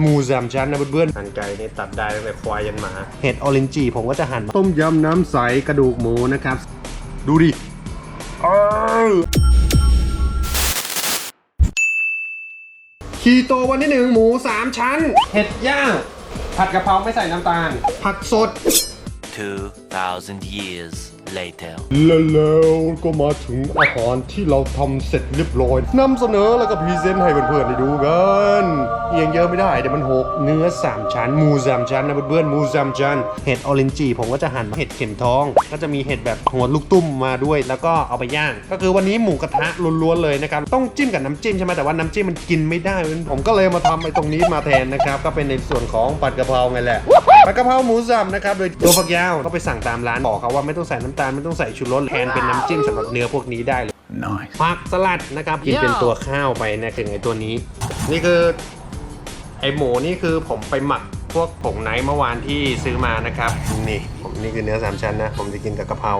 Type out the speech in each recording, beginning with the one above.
หมูสามชั้นนะเพื่อนๆหั่นไก่นี่ตัดได้ตั้งแต่ควายยันหมา เห็ดออรินจีผมก็จะหั่นต้มยำน้ำใสกระดูกหมูนะครับ ดูดิอ้าวคีโตวันที่หนึ่งหมูสามชั้น เห็ดย่าง ผัดกะเพราไม่ใส่น้ำตาล ผักสด 2,000 years later. แล้วก็มาถึงอาหารที่เราทำเสร็จเรียบร้อยนำเสนอแล้วก็พรีเซนต์ให้เพื่อนๆได้ดูกันเอียงเยอะไม่ได้เดี๋ยวมันหกเนื้อ3ชั้นหมูสามชั้นนะเพื่อนๆหมูสามชั้นเห็ดออรินจีผมก็จะหั่นเห็ดเข็มทอง ก็จะมีเห็ดแบบหัวลูกตุ้มมาด้วย แล้วก็เอาไปย่าง ก็คือวันนี้หมูกระทะล้วนๆเลยนะครับต้องจิ้มกับน้ำจิ้มใช่ไหมแต่ว่าน้ำจิ้มมันกินไม่ได้ผมก็เลยมาทำไอ้ตรงนี้มาแทนนะครับก็เป็นในส่วนของผัดกะเพราไงแหละผัดกะเพราหมูสับนะครับ โดยตัวฝักยาวก็ไปสั่งตามร้านบอกเขาว่าไม่ต้องใส่น้ำตาลไม่ต้องใส่ชูรสแทนเป็นน้ำจิ้มสำหรับเนื้อพวกนี้ได้เลย Nice. ผักสลัดนะครับกินเป็นตัวข้าวไปนะถึงไอตัวนี้ นี่คือ ไอหมูนี่คือผมไปหมักพวกผงไนท์เมื่อวานที่ซื้อมานะครับ นี่ผมนี่คือเนื้อสามชั้นนะ ผมจะกินกับกะเพรา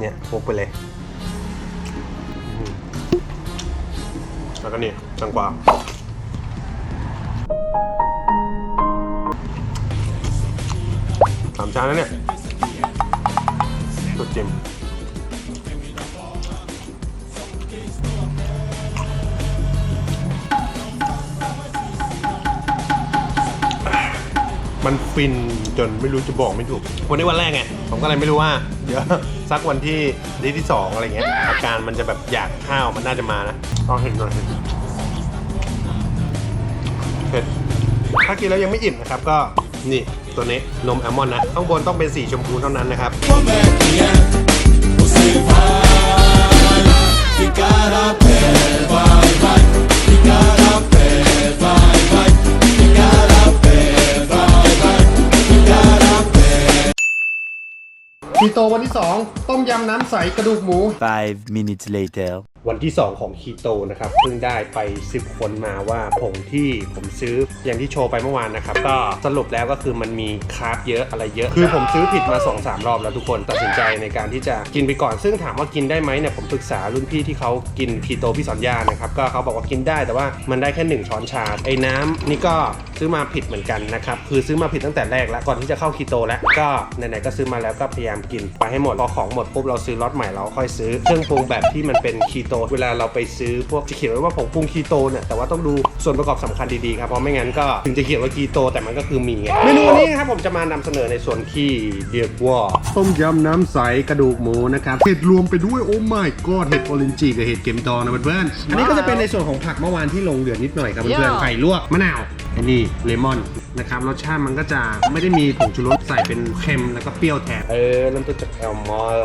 เนี่ยพวกไปเลยอืมแล้วก็นี่จังกวา สามชั้นแล้วเนี่ยตัวจิ้มมันฟินจนไม่รู้จะบอกไม่ถูก วันนี้วันแรกไง ผมก็เลยไม่รู้ว่า เดี๋ยวสักวันที่ที่ที่สองอะไรเงี้ย อาการมันจะแบบอยากข้าวมันน่าจะมานะต้องเห็นหน่อยเผ็ดถ้ากินแล้วยังไม่อิ่มนะครับก็นี่ ตัวนี้นมแอลมอนด์นะข้างบนต้องเป็นสีชมพูเท่านั้นนะครับคีโตวันที่ 2 ต้มยำน้ำใสกระดูกหมู Five minutes later. วันที่ 2 ของคีโตนะครับเพิ่งได้ไป 10 คนมาว่าผงที่ผมซื้ออย่างที่โชว์ไปเมื่อวานนะครับ ก็สรุปแล้วก็คือมันมีคาร์บเยอะอะไรเยอะ คือผมซื้อผิดมา 2-3 รอบแล้วทุกคนตัดสินใจในการที่จะกินไปก่อน ซึ่งถามว่ากินได้ไหมเนี่ยผมปรึกษารุ่นพี่ที่เขากินคีโตพี่สอนยานะครับก็เขาบอกว่ากินได้แต่ว่ามันได้แค่ 1 ช้อนชาไอ้น้ำนี่ก็ซื้อมาผิดเหมือนกันนะครับคือซื้อมาผิดตั้งแต่แรกแล้วก่อนที่จะเข้าคีโตแล้วก็ไหนๆก็ซื้อมาแล้วก็พยายามกินไปให้หมดพอของหมดปุ๊บเราซื้อล็อตใหม่เราค่อยซื้อเครื่องปรุงแบบที่มันเป็นคีโต เวลาเราไปซื้อพวกจะเขียนไว้ว่าผงปรุงคีโตเนี่ยแต่ว่าต้องดูส่วนประกอบสำคัญดีๆครับเพราะไม่งั้นก็ถึงจะเขียนว่าคีโตแต่มันก็คือมีไงเมนูวันนี้นะครับผมจะมานำเสนอในส่วนที่เรียกว่าต้มยำน้ำใสกระดูกหมูนะครับเห็ดรวมไปด้วยโอ้ my god เห็ดออรินจีกับเห็ดเข็มทองนะเพื่อนๆอันนี้ก็จะเป็นในส่วนของผักเมื่อวานที่ลงเหลือนิดหน่อยครับเพื่อนๆไข่ลวกมะนาวอันนี้เลมอนนะครับรสชาติมันก็จะไม่ได้มีผงชูรสใส่เป็นเค็มแล้วก็เปรี้ยวแทนเออเริ่มต้นจากแอลมอน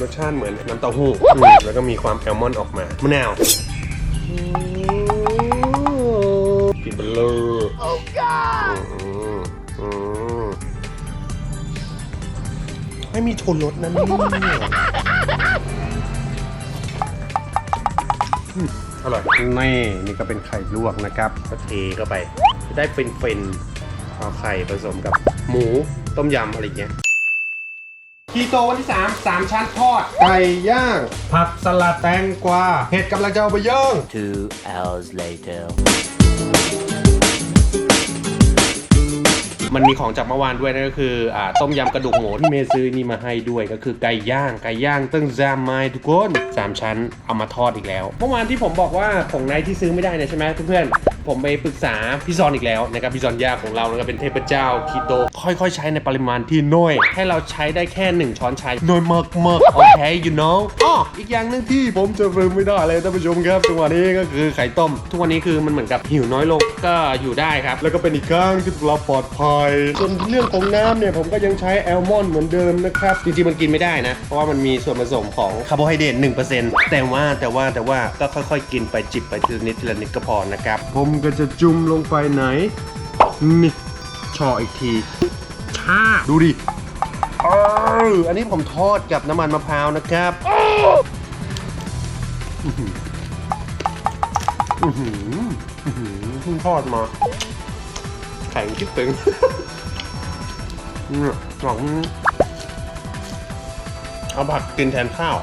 รสชาติเหมือนน้ำเต้าหู้อืมแล้วก็มีความแอลมอนด์ออกมามะนาวกินเบลเลอร์โอ้กาไม่มีชนรสนะเนี่ยอืมอร่อยนี่นี่ก็เป็นไข่ลวกนะครับ ก็เทเข้าไปจะได้เป็นเฟนๆเอาไข่ผสมกับหมูต้มยำอะไรอย่างเงี้ย คีโตวันที่3 3ชั้นทอด ไก่ย่าง ผักสลัดแตงกวาเห็ดกำลังจะเอาไปย่าง Two hours later. มันมีของจากเมื่อวานด้วยนั่นก็คืออ่าต้มยำกระดูกหมูที่เมย์ซื้อนี่มาให้ด้วยก็คือไก่ย่างไก่ย่างตึ้งแซมไม้ทุกคนสามชั้นเอามาทอดอีกแล้ว เมื่อวานที่ผมบอกว่าของไนท์ที่ซื้อไม่ได้เนี่ยใช่ไหมเพื่อนๆ ผมไปปรึกษาพี่ซอนอีกแล้วนะครับพี่ซอนยาของเรานะครับเป็นเทพเจ้าคีโตค่อยๆ ใช้ในปริมาณที่น้อย ให้เราใช้ได้แค่หนึ่งช้อนชาน้อยมากๆโอเค you know อ๋ออีกอย่างหนึงที่ผมจะลืมไม่ได้เลยท่านผู้ชมครับจังหวะนี้ก็คือไข่ต้ม ทุกวันนี้คือมันเหมือนกับหิวน้อยลงก็อยู่ได้ครับ แล้วก็เป็นอีกข้างที่เราปลอดภัยส่วนเรื่องของน้ำเนี่ยผมก็ยังใช้แอลมอนด์เหมือนเดิมนะครับจริงๆมันกินไม่ได้นะ เพราะว่ามันมีส่วนผสมของคาร์โบไฮเดรต1%แต่ว่าแต่ว่าแต่ว่าก็ค่อย ๆ กินไปจิบไปทีละนิดทีละนิดก็พอนะครับผมก็จะจุ่มลงไปไหนนี่ชออีกทีชาดูดิเอออันนี้ผมทอดกับน้ำมันมะพร้าวนะครับอื้อหืออื้อหืออื้อหือเพิ่งทอดมา แข็งคิดตึงเนี่ยหวังเอาผักกินแทนข้าว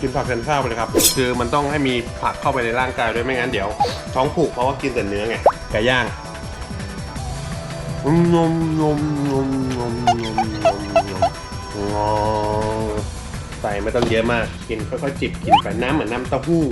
กินผักแทนข้าวไปเลยครับ คือมันต้องให้มีผักเข้าไปในร่างกายด้วยไม่งั้นเดี๋ยว ท้องผูกเพราะว่ากินแต่เนื้อไงไก่ย่างนมนมนมนมนมนมนมใส่ไม่ต้องเยอะมาก กินค่อยๆจิบกินไปน้ำเหมือนน้ำเต้าหู้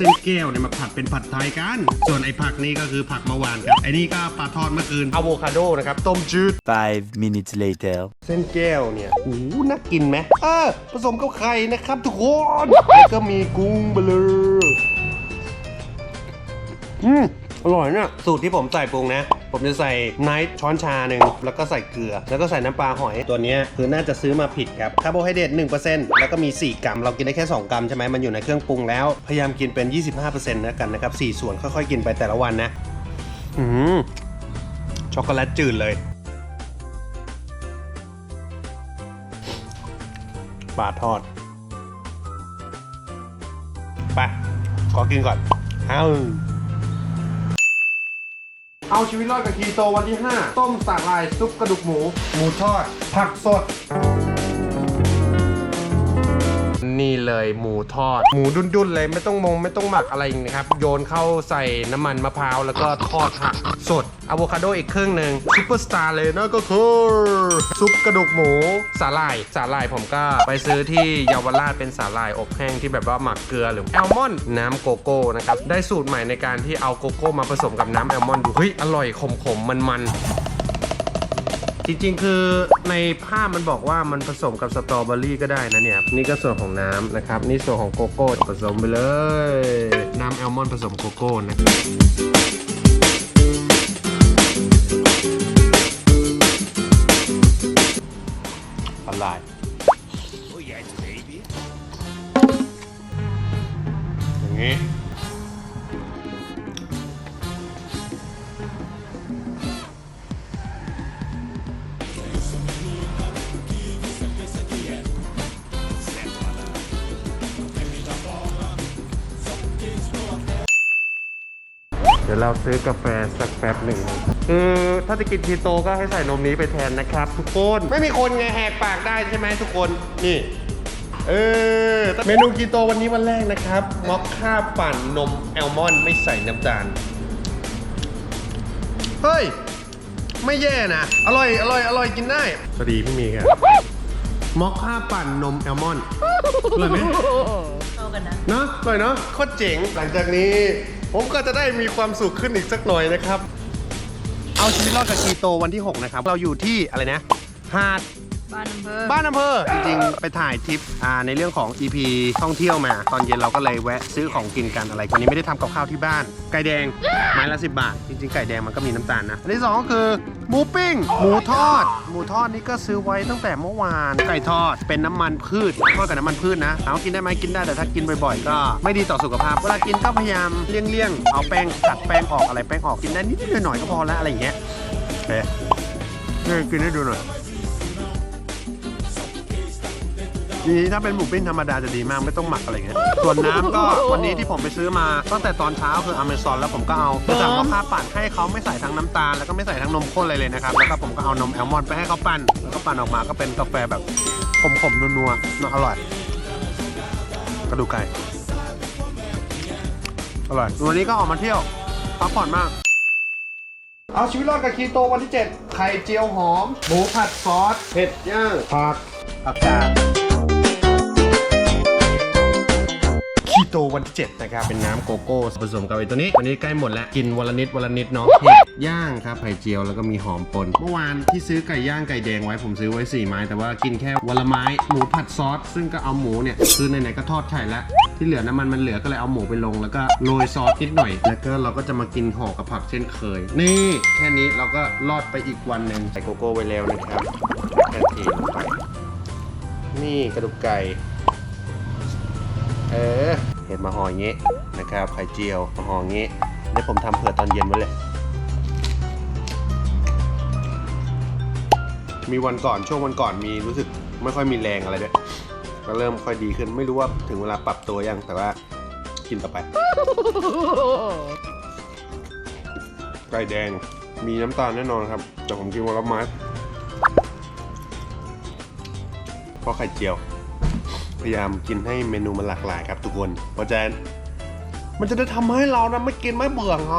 เส้นแก้วเนี่ยมาผัดเป็นผัดไทยกัน ส่วนไอ้ผักนี่ก็คือผักเมื่อวานครับไอ้นี่ก็ปลาทอดเมื่อคืนอะโวคาโดนะครับต้มจืด Five minutes later. เส้นแก้วเนี่ยโอ้โหน่ากินไหมเออผสมกับไข่นะครับทุกคนแล้วก็มีกุ้งเบลออืมอร่อยเนี่ยสูตรที่ผมใส่ปรุงนะ ผมจะใส่ไนท์ช้อนชาหนึ่งแล้วก็ใส่เกลือ แล้วก็ใส่น้ำปลาหอยตัวนี้คือน่าจะซื้อมาผิดครับคาร์โบไฮเดรต1%แล้วก็มี 4 กรัม เรากินได้แค่ 2 กรัมใช่ไหมมันอยู่ในเครื่องปรุงแล้ว พยายามกินเป็น 25%นะกันนะครับ4ส่วนค่อยๆ กินไปแต่ละวันนะอืมช็อกโกแลตจืดเลยปลาทอดไปขอกินก่อน เอา เอาชีวิตรอดกับคีโตวันที่ 5 ต้มสาหร่ายซุปกระดูกหมู หมูทอด ผักสด นี่เลยหมูทอด หมูดุนๆเลยไม่ต้องมงไม่ต้องหมักอะไรนะครับ โยนเข้าใส่น้ำมันมะพร้าวแล้วก็ทอดผักสดอะโวคาโดอีกครึ่งหนึ่งซุปเปอร์สตาร์เลยนั่นก็คือซุปกระดูกหมูสาหร่ายสาหร่ายผมก็ไปซื้อที่เยาวราชเป็นสาหร่ายอบแห้งที่แบบว่าหมักเกลือหรือแอลมอนด์น้ำโกโก้นะครับได้สูตรใหม่ในการที่เอาโกโก้มาผสมกับน้ำแอลมอนด์ดูเฮ้ยอร่อยขมๆมันๆ จริงๆ คือในภาพมันบอกว่ามันผสมกับสตรอเบอรี่ก็ได้นะเนี่ย นี่ก็ส่วนของน้ำนะครับ นี่ส่วนของโกโก้ผสมไปเลย น้ำแอลมอนด์ผสมโกโก้นะครับ ดี๋ยวเราซื้อกาแฟสักแป๊บหนึ่งคือถ้าจะกินคีโตก็ให้ใส่นมนี้ไปแทนนะครับ ทุกคนไม่มีคนไงแหกปากได้ใช่ไหมทุกคนนี่เออเมนูคีโตวันนี้วันแรกนะครับมอคค่าปั่นนมแอลมอนด์ไม่ใส่น้ำตาลเฮ้ย ไม่แย่นะ อร่อย อร่อย อร่อยกินได้สวัสดีพี่มีครับมอคค่าปั่นนมแอลมอนด์อร่อยไหมเข้ากันนะเนอะอร่อยเนาะโคตรเจ๋งหลังจากนี้ ผมก็จะได้มีความสุขขึ้นอีกสักหน่อยนะครับ เอาชีวิตรอดกับคีโตวันที่ 6 นะครับ เราอยู่ที่อะไรนะ หาด บ้านอำเภอบ้านอำเภอจริงๆ ไปถ่ายทริปอ่าในเรื่องของ EP ท่องเที่ยวมา ตอนเย็นเราก็เลยแวะซื้อของกินกันอะไรวันนี้ไม่ได้ทำกับข้าวที่บ้าน ไก่แดงไม้ละ10 บาท จริงๆ ไก่แดงมันก็มีน้ำตาลนะ อันที่สองก็คือหมูปิ้ง หมูทอด หมูทอดนี่ก็ซื้อไว้ตั้งแต่เมื่อวาน ไก่ทอดเป็นน้ำมันพืชทอดกับน้ำมันพืชนะถามว่ากินได้ไหมกินได้แต่ถ้ากินบ่อยๆ ก็ไม่ดีต่อสุขภาพ เวลากินก็พยายามเลี่ยงๆ เอาแป้งตัดแป้งออกอะไรแป้งออกกินได้นิดๆหน่อยๆก็พอแล้วอะไรอย่างเงี้ยโอเคนี่กินให้ดูหน่อย ดีถ้าเป็นหมูปิ้งธรรมดาจะดีมากไม่ต้องหมักอะไรเงี้ย ส่วนน้ำก็วันนี้ที่ผมไปซื้อมาตั้งแต่ตอนเช้าคืออเมซอนแล้วผมก็เอาไปสั่งมะพร้าวปั่นให้เขาไม่ใส่ทั้งน้ำตาลแล้วก็ไม่ใส่ทั้งนมข้นอะไรเลยนะครับ แล้วก็ผมก็เอานมแอลมอนด์ไปให้เขาปั่นแล้วก็ปั่นออกมาก็เป็นกาแฟแบบขมๆนัวๆน่าอร่อยกระดูกไก่อร่อยวันนี้ก็ออกมาเที่ยวพักผ่อนมาก เอาชีวิตรอดกับคีโตวันที่ 7 ไข่เจียวหอม หมูผัดซอสเผ็ดย่างผักผักกาด โตวันที่7นะครับ เป็นน้ำโกโก้ผสมกับไอ้ตัวนี้วันนี้ใกล้หมดแล้ว กินวันละนิดวันละนิดเนาะเห็ดย่างครับไข่เจียวแล้วก็มีหอมปน เมื่อวานที่ซื้อไก่ย่างไก่แดงไว้ผมซื้อไว้4ไม้ แต่ว่ากินแค่วันละไม้หมูผัดซอส ซึ่งก็เอาหมูเนี่ยคือไหนๆก็ทอดไข่แล้วที่เหลือน้ำมันมันเหลือก็เลยเอาหมูไปลง แล้วก็โรยซอสนิดหน่อย แล้วก็เราก็จะมากินห่อกับผักเช่นเคย นี่แค่นี้เราก็รอดไปอีกวันหนึ่งใส่โกโก้ไว้แล้วนะครับแค่ทีลงไปนี่กระดูกไก่ เออ เห็นมาห่ออย่างงี้นะครับ ไข่เจียวมาห่ออย่างงี้เดี๋ยวผมทำเผื่อตอนเย็นไว้เลยมีวันก่อนช่วงวันก่อนมีรู้สึกไม่ค่อยมีแรงอะไรด้วยก็เริ่มค่อยดีขึ้นไม่รู้ว่าถึงเวลาปรับตัวยังแต่ว่ากินต่อไปไก่แดงมีน้ำตาลแน่นอนครับ แต่ผมกินวันละไม้เพราะไข่เจียว พยายามกินให้เมนูมันหลากหลายครับทุกคน เพราะฉะนั้นมันจะได้ทำให้เรานะไม่กินไม่เบื่อไง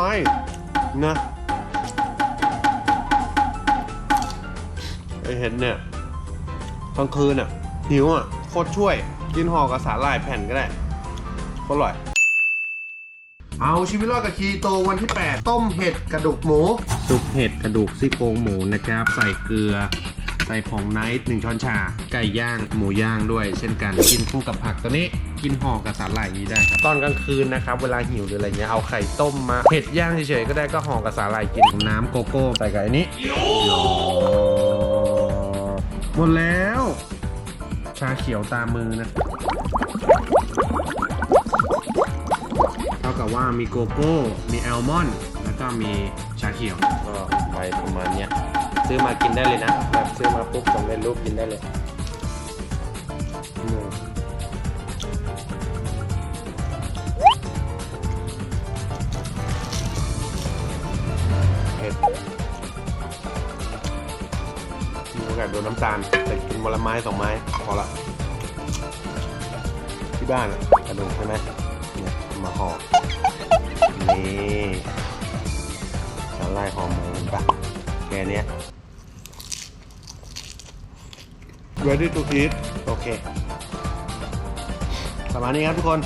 นะไอเห็ดเนี่ยกลางคืนอะหิวอะโคตรช่วย กินห่อกับสาหร่ายแผ่นก็ได้โคตรอร่อย เอาชีวิตรอดกับคีโตวันที่ 8 ต้มเห็ดกระดูกหมูซุปเห็ดกระดูกซี่โครงหมูนะครับ ใส่เกลือ ใส่ผงไนท์หนึ่งช้อนชา ไก่ย่าง หมูย่างด้วย เช่นกันกินคู่กับผักตัวนี้ กินห่อกับสาหร่ายอย่างนี้ได้ครับตอนกลางคืนนะครับ เวลาหิวหรืออะไรเงี้ยเอาไข่ต้มมาเห็ดย่างเฉยๆก็ได้ก็ห่อกับสาหร่ายกินน้ำโกโก้ใส่กับอันนี้หมดแล้ว ชาเขียวตามมือนะเท่ากับว่ามีโกโก้ มีแอลมอนด์แล้วก็มีชาเขียวก็ไปประมาณเนี้ย ซื้อมากินได้เลยนะ แบบซื้อมาปุ๊บสำเร็จรูปกินได้เลยอืมเผ็ดมีโอกาสโดนน้ำตาล แต่กินวันละไม้สองไม้พอละ ที่บ้านอะกระดูกใช่ไหมเนี่ยมาห่อนี่สาหร่ายหอมหมูปะแค่เนี้ย ready to eat โอเค ประมาณนี้ครับทุกคน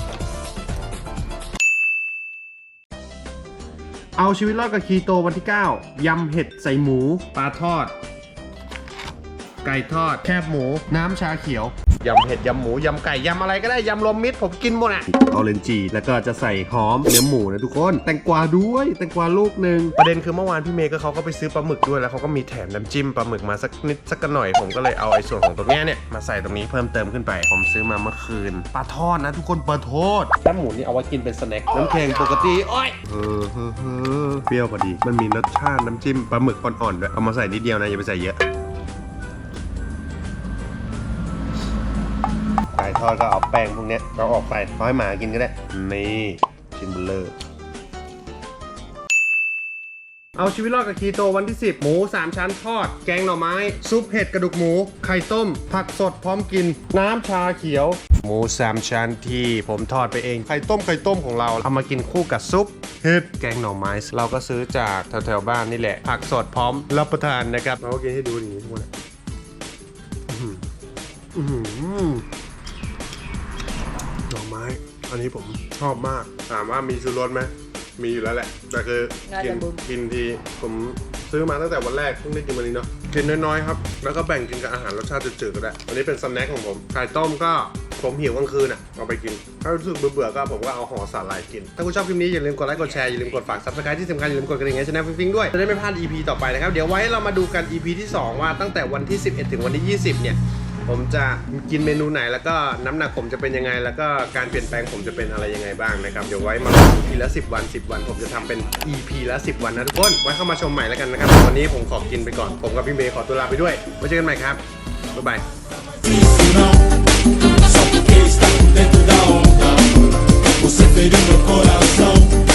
เอาชีวิตรอดกับคีโตวันที่ 9 ยำเห็ดใส่หมู ปลาทอด ไก่ทอด แคบหมู น้ำชาเขียว ยำเห็ดยำหมูยำไก่ยำอะไรก็ได้ยำรวมมิตรผมกินหมดอะออเรนจีแล้วก็จะใส่หอมเนื้อหมูนะทุกคน แตงกวาด้วยแตงกวาลูกหนึ่งประเด็นคือเมื่อวานพี่เมย์ก็เขาก็ไปซื้อปลาหมึกด้วยแล้วเขาก็มีแถมน้ำจิ้มปลาหมึกมาสักนิดสักหน่อยผมก็เลยเอาไอ้ส่วนของตรงเนี้ยเนี่ยมาใส่ตรงนี้เพิ่มเติมขึ้นไปผมซื้อมาเมื่อคืนปลาทอดนะทุกคนปลาทอดแคบหมูนี่เอาไว้กินเป็นสแน็คน้ำแข็งปกติโอ้ยเออเออเออเปรี้ยวพอดี มันมีรสชาติน้ำจิ้มปลาหมึกอ่อนๆด้วยเอามาใส่นิดเดียวนะอย่าไปใส่เยอะ อดก็เอาแป้งพวกเนี้ยเราออกไปเอาให้หมากินก็ได้ นี่ชิมเบลเลอร์เอาชีวิตรอดกับคีโตวันที่ 10 หมู 3 ชั้นทอด แกงหน่อไม้ ซุปเห็ดกระดูกหมู ไข่ต้ม ผักสดพร้อมกิน น้ำชาเขียว หมู 3 ชั้นที่ผมทอดไปเอง ไข่ต้มไข่ต้มของเรา เอามากินคู่กับซุปเห็ดแกงหน่อไม้ เราก็ซื้อจากแถวๆบ้านนี่แหละ ผักสดพร้อมรับประทานนะครับเราก็กินให้ดูอย่างนี้ทุกคนอะ อันนี้ผมชอบมาก ถามว่ามีชูรสไหมมีอยู่แล้วแหละ แต่คือน่ากิจะบุญกินทีผมซื้อมาตั้งแต่วันแรกเพิ่งได้กินวันนี้เนาะกินน้อยๆครับ แล้วก็แบ่งกินกับอาหารรสชาติจืดๆก็ได้อันนี้เป็นสแน็คของผมไข่ต้มก็ผมหิวกลางคืนอะเอาไปกิน ถ้ารู้สึกเบื่อๆก็ผมก็เอาห่อสาหร่ายกิน ถ้าคุณชอบคลิปนี้อย่าลืมกดไลค์กดแชร์อย่าลืมกดฝาก subscribe ที่สำคัญอย่าลืมกดกระดิ่งให้ช่องฟิงๆด้วยจะได้ไม่พลาด EP ต่อไปนะครับเดี๋ยวไว้เรามาดูกัน EP ที่สองว่าตั้งแต่วันที่ 11 ถึงวันที่ 20 เนี่ย ผมจะกินเมนูไหนแล้วก็น้ำหนักผมจะเป็นยังไง แล้วก็การเปลี่ยนแปลงผมจะเป็นอะไรยังไงบ้างนะครับเดี๋ยวไว้มาทีละ 10 วัน 10 วัน ผมจะทำเป็น EP ละ 10 วันนะทุกคนไว้เข้ามาชมใหม่แล้วกันนะครับวันนี้ผมขอกินไปก่อน ผมกับพี่เบย์ขอตัวลาไปด้วยไว้เจอกันใหม่ครับบ๊ายบาย dentro da onda. Você feriu meu coração.